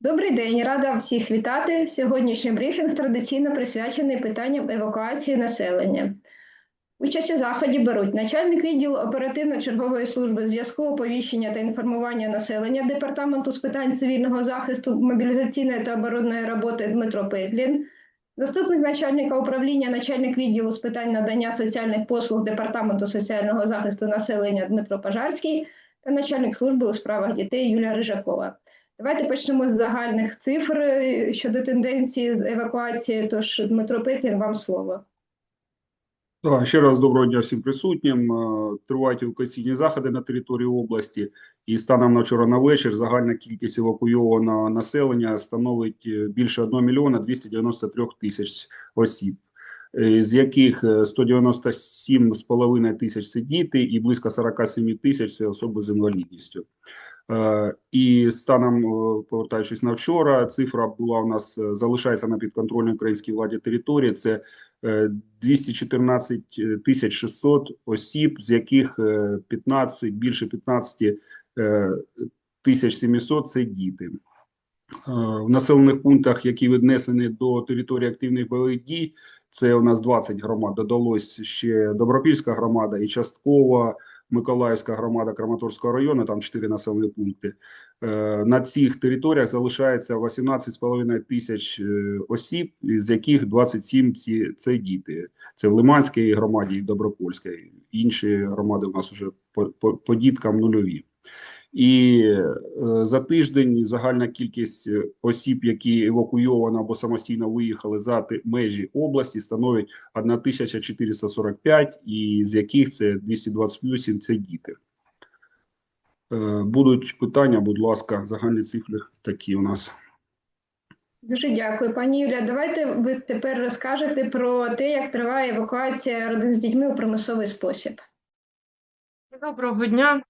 Добрий день, рада всіх вітати. Сьогоднішній брифінг традиційно присвячений питанням евакуації населення. Участь у заході беруть начальник відділу оперативно-чергової служби зв'язку, оповіщення та інформування населення Департаменту з питань цивільного захисту, мобілізаційної та оборонної роботи Дмитро Петлін, заступник начальника управління, начальник відділу з питань надання соціальних послуг Департаменту соціального захисту населення Дмитро Пожарський та начальник служби у справах дітей Юлія Рижакова. Давайте почнемо з загальних цифр е, щодо тенденції з евакуації. Тож, Дмитро Петлін, вам слово. Так, ще раз доброго дня всім присутнім. Тривають евакуаційні заходи на території області, і станом на вчора на вечір загальна кількість евакуйованого населення становить е, більше 1 мільйона 293 тисяч осіб, з яких е, 197,5 тисяч це діти і близько 47 тисяч це особи з інвалідністю. Е, І станом, е, повертаючись на вчора, цифра була у нас е, залишається на підконтрольній українській владі території. Це е, 214 тисяч 600 осіб, з яких е, 15, більше 15 е, тисяч 700 – це діти. Е, В населених пунктах, які віднесені до території активних бойових дій, це у нас 20 громад, додалось ще Добропільська громада і частково Миколаївська громада Краматорського району, там 4 населені пункти. Е, На цих територіях залишається 18,5 тисяч е, осіб, з яких 27 ці, це діти. Це в Лиманській громаді і Добропольській. Інші громади у нас вже по, по, по діткам нульові. І е, за тиждень загальна кількість е, осіб, які евакуйовано або самостійно виїхали за межі області, становить 1445, і з яких це 228 – це діти. Е, Будуть питання, будь ласка, загальні цифри такі у нас. Дуже дякую, пані Юлія. Давайте ви тепер розкажете про те, як триває евакуація родин з дітьми у примусовий спосіб. Доброго дня. Е,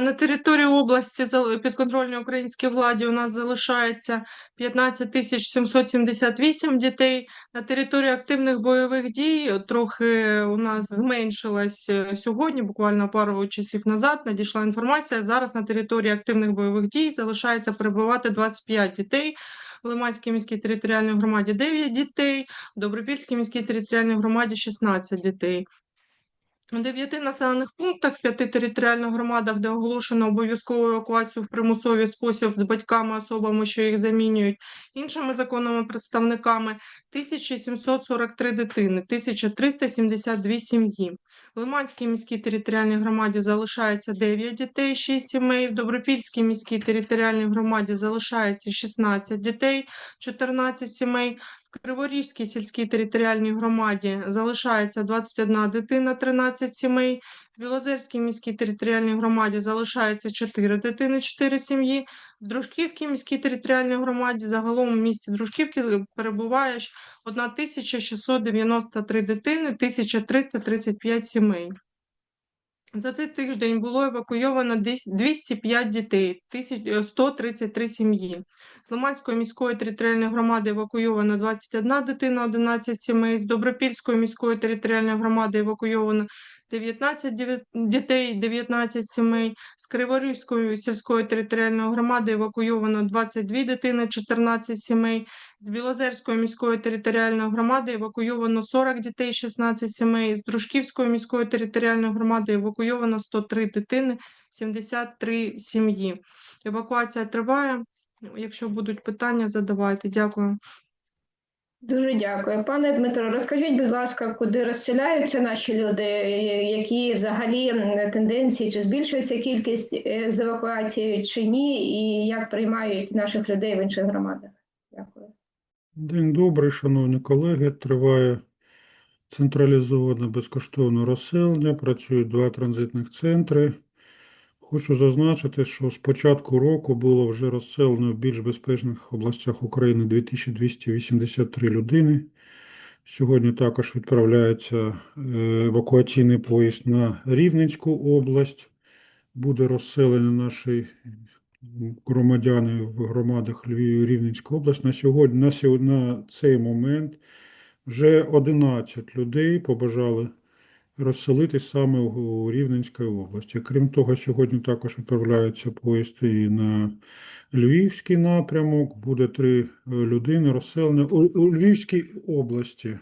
На території області підконтрольній українській владі у нас залишається 15 тисяч 778 дітей. На території активних бойових дій трохи у нас зменшилась е, сьогодні, буквально пару часів назад надійшла інформація. Зараз на території активних бойових дій залишається перебувати 25 дітей. В Лиманській міській територіальній громаді 9 дітей, в Добропільській міській територіальній громаді 16 дітей. У дев'яти населених пунктах, п'яти територіальних громадах, де оголошено обов'язкову евакуацію в примусовий спосіб з батьками, особами, що їх замінюють, іншими законними представниками 1743 дитини, 1372 сім'ї. В Лиманській міській територіальній громаді залишається 9 дітей, 6 сімей. В Добропільській міській територіальній громаді залишається 16 дітей, 14 сімей. Криворізькій сільській територіальній громаді залишається 21 дитина, 13 сімей. В Білозерській міській територіальній громаді залишається 4 дитини, 4 сім'ї. В Дружківській міській територіальній громаді загалом у місті Дружківки перебуває ж 1693 дитини, 1335 сімей. За цей тиждень було евакуйовано десь 205 дітей, тисяч- е, 133 сім'ї. З Ломанської міської територіальної громади евакуйовано 21 дитина, 11 сімей. З Добропільської міської територіальної громади евакуйовано 19 діве- дітей, 19 сімей. З Криворізької сільської територіальної громади евакуйовано 22 дитини, 14 сімей. З Білозерської міської територіальної громади евакуйовано 40 дітей, 16 сімей. З Дружківської міської територіальної громади евакуйовано 103 дитини, 73 сім'ї. Евакуація триває. Якщо будуть питання, задавайте. Дякую. Дуже дякую. Пане Дмитро, розкажіть, будь ласка, куди розселяються наші люди, які взагалі тенденції, чи збільшується кількість е, з евакуацією, чи ні, і як приймають наших людей в інших громадах? Дякую. День добрий, шановні колеги. Триває централізоване безкоштовне розселення. Працюють два транзитних центри. Хочу зазначити, що з початку року було вже розселено в більш безпечних областях України 2283 людини. Сьогодні також відправляється е, евакуаційний поїзд на Рівненську область. Буде розселення нашої громадяни в громадах Львів і Рівненська область. На сьогодні, на сьогодні, на цей момент вже 11 людей побажали розселитись саме у Рівненській області. Крім того, сьогодні також відправляються поїзд і на Львівський напрямок. Буде три е, людини розселення у, у Львівській області.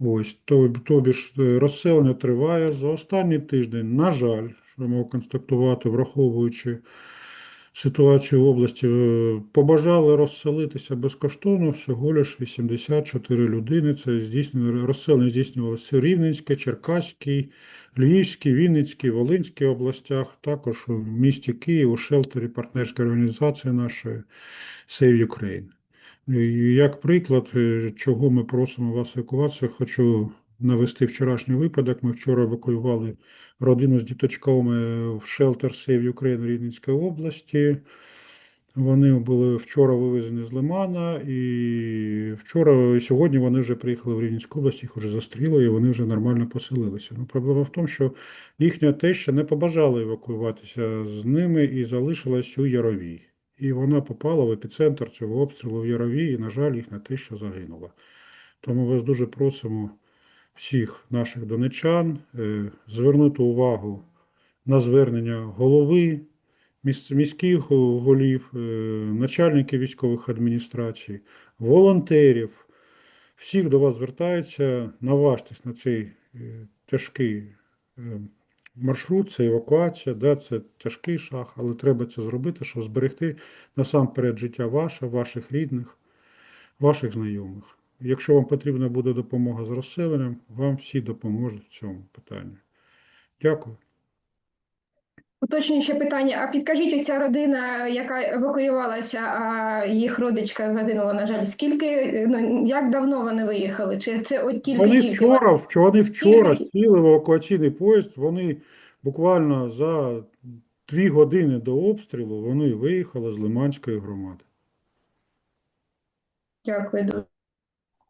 Ось, то, тобі ж е, розселення триває за останній тиждень. На жаль, що можу констатувати, враховуючи ситуацію в області, е, побажали розселитися безкоштовно всього лиш 84 людини. Це здійснено, розселення здійснювалося в Рівненській, Черкаській, Львівській, Вінницькій, Волинській областях, також у місті Київ, у шелтері партнерської організації нашої Save Ukraine. Як приклад, е, чого ми просимо вас евакуацію, хочу навести вчорашній випадок. Ми вчора евакуювали родину з діточками в шелтер Save Ukraine Рівненської області. Вони були вчора вивезені з Лимана, і вчора і сьогодні вони вже приїхали в Рівненську область, їх вже застріли, і вони вже нормально поселилися. Ну, проблема в тому, що їхня теща не побажала евакуюватися з ними і залишилась у Яровій. І вона попала в епіцентр цього обстрілу в Яровій, і, на жаль, їхня теща загинула. Тому вас дуже просимо всіх наших донечан е, звернути увагу на звернення голови, міських голів, е, начальників військових адміністрацій, волонтерів. Всіх до вас звертаються, наважтесь на цей е, тяжкий маршрут, це евакуація, да, це тяжкий шаг, але треба це зробити, щоб зберегти насамперед життя ваше, ваших рідних, ваших знайомих. Якщо вам потрібна буде допомога з розселенням, вам всі допоможуть в цьому питанні. Дякую. Уточнююче питання. А підкажіть, ця родина, яка евакуювалася, а їх родичка загинула, на жаль, скільки, ну, як давно вони виїхали? Чи це от тільки Вони тільки? вчора, вч- вони вчора Тільки- сіли в евакуаційний поїзд, вони буквально за дві години до обстрілу вони виїхали з Лиманської громади. Дякую.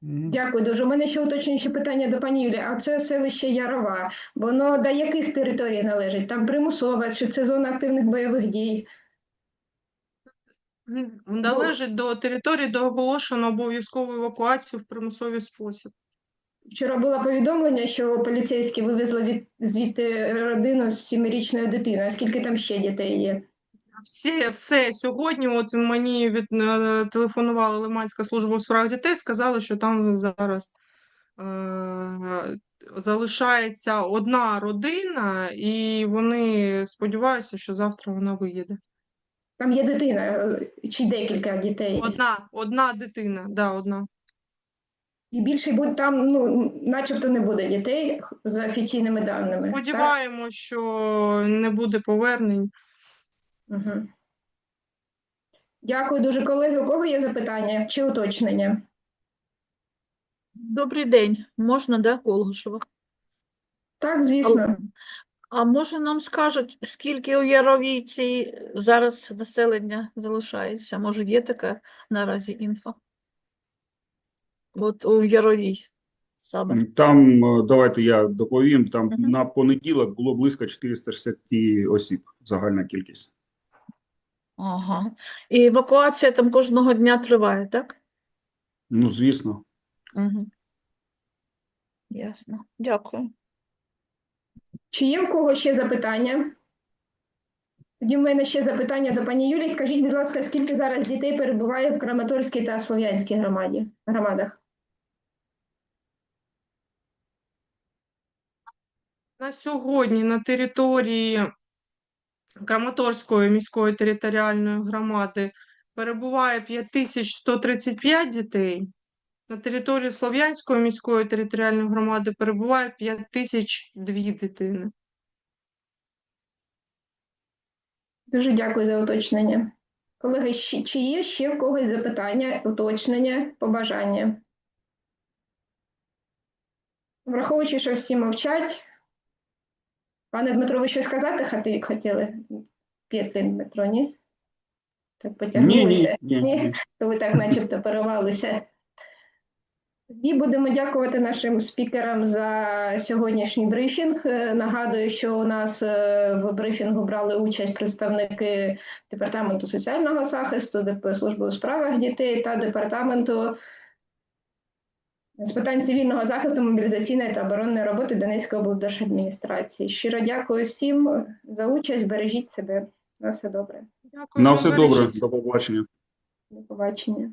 Дякую дуже. У мене ще уточнююче питання до пані Юлі. А це селище Ярова. Воно до яких територій належить? Там примусове, чи це зона активних бойових дій? Належить до території, де оголошено обов'язкову евакуацію в примусовий спосіб. Вчора було повідомлення, що поліцейські вивезли від звідти родину з сімирічною дитиною. А скільки там ще дітей є? Все, все сьогодні. От мені від е, телефонувала Лиманська служба у справах дітей, сказали, що там зараз е, залишається одна родина, і вони сподіваються, що завтра вона виїде. Там є дитина е, чи декілька дітей? Одна, одна дитина, да, одна. І більше буде там, ну, начебто не буде дітей за офіційними даними. так? Сподіваємось, що не буде повернень. Угу. Дякую дуже, колеги. У кого є запитання чи уточнення? Добрий день. Можна, да, Колгушева? Так, звісно. А може нам скажуть, скільки у Яровійці зараз населення залишається? Може, є така наразі інфа? От у Яровій саме. Там, е, давайте я доповім, там Мгм. на понеділок було близько 460 осіб, загальна кількість. Ага. І евакуація там кожного дня триває, так? Ну, звісно. Угу. Ясно. Дякую. Чи є в кого ще запитання? Тоді в мене ще запитання до пані Юлії. Скажіть, будь ласка, скільки зараз дітей перебуває в Краматорській та Слов'янській громаді, громадах? На сьогодні на території Краматорської міської територіальної громади перебуває 5135 дітей. На території Слов'янської міської територіальної громади перебуває 5002 дитини. Дуже дякую за уточнення. Колеги, чи є ще в когось запитання, уточнення, побажання? Враховуючи, що всі мовчать. Пане Дмитро, ви щось сказати хотіли? П'єтри Дмитро, ні? Так Ні, потягнулися. ні, ні, ні. То ви так начебто перервалися. Тоді будемо дякувати нашим спікерам за сьогоднішній брифінг. Е, Нагадую, що у нас е, в брифінгу брали участь представники Департаменту соціального захисту, служби у справах дітей та департаменту з питань цивільного захисту, мобілізаційної та оборонної роботи Донецької облдержадміністрації. Щиро дякую всім за участь. Бережіть себе. На все добре. Дякую На все добре, до побачення. До побачення.